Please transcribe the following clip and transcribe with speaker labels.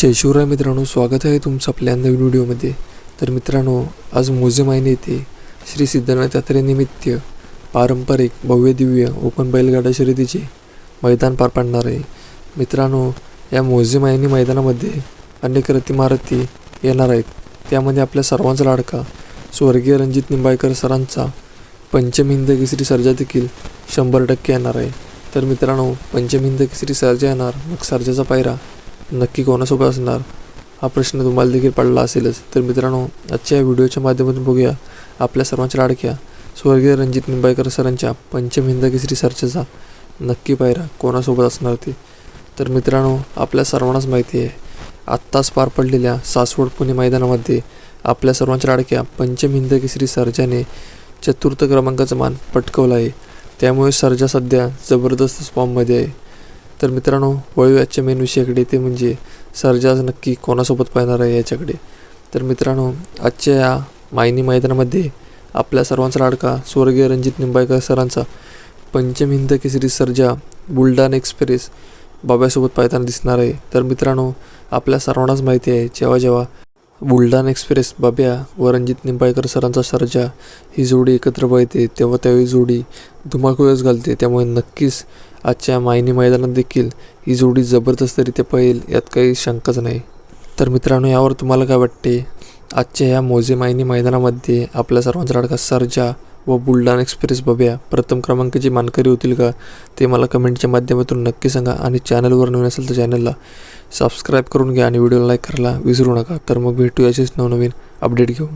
Speaker 1: जय शिवराय मित्रांनो स्वागत आहे तुमचं आपल्या नवीन व्हिडिओमध्ये. तर मित्रांनो आज मोजे मायने येथे श्री सिद्धनाथ यात्रेनिमित्त पारंपरिक भव्य दिव्य ओपन बैलगाडा शर्यतीचे मैदान पार पाडणार आहे. मित्रांनो या मोजेमायनी मैदानामध्ये अनेक रतीमारती येणार आहेत. त्यामध्ये आपल्या सर्वांचा लाडका स्वर्गीय रणजित निंबाळकर सरांचा पंचमहिंद केसरी सर्जा देखील शंभर टक्के येणार आहे. तर मित्रांनो पंचमहिंद केसरी सर्जा येणार मग सर्जाचा पायरा नक्की कोणासोबत असणार? हा प्रश्न तुम्हाला देखील पडला असेलच. तर मित्रांनो आजच्या या व्हिडिओच्या माध्यमातून बघूया. आपल्या सर्वांच्या लाडक्या स्वर्गीय रणजित निंबाळकर सरांच्या पंचम हिंद केसरी सर्चेचा नक्की पायरा कोणासोबत असणार ते? तर मित्रांनो आपल्या सर्वांनाच माहिती आहे आत्ताच पार पडलेल्या सासवड पुणे मैदानामध्ये आपल्या सर्वांच्या लाडक्या पंचम हिंद केसरी सर्जाने चतुर्थ क्रमांकाचा मान पटकवला आहे. त्यामुळे सर्जा सध्या जबरदस्त फॉर्ममध्ये आहे. तर मित्रांनो वळू आजच्या मेन विषयाकडे. ते म्हणजे सर्जा नक्की कोणासोबत पाहणार आहे याच्याकडे. तर मित्रांनो आजच्या या मायनी मैदानामध्ये आपल्या सर्वांचा लाडका स्वर्गीय रणजित निंबाळकर सरांचा पंचम हिंद केसरी सर्जा बुलढाणा एक्सप्रेस बाब्यासोबत पाहताना दिसणार आहे. तर मित्रांनो आपल्या सर्वांनाच माहिती आहे जेव्हा जेव्हा बुलढाणा एक्सप्रेस बाब्या व रणजित निंबाळकर सरांचा सर्जा ही जोडी एकत्र पळते तेव्हा त्यावेळी जोडी धुमाकूळच घालते. त्यामुळे नक्कीच आजच्या मायनी मैदानात देखील ही जोडी जबरदस्तरित्या पळेल यात काही शंकाच नाही. तर मित्रांनो यावर तुम्हाला काय वाटते? आजच्या या मोजे मायनी मैदानामध्ये आपल्या सर्वांचा लाडका सर्जा व बुलढाणा एक्सप्रेस बब्या प्रथम क्रमांकाची मानकरी होतील का ते मला कमेंटच्या माध्यमातून नक्की सांगा आणि चॅनलवर नवीन असेल तर चॅनलला सबस्क्राईब करून घ्या आणि व्हिडिओला लाईक करायला विसरू नका. तर मग भेटू असेच नवनवीन अपडेट घेऊन.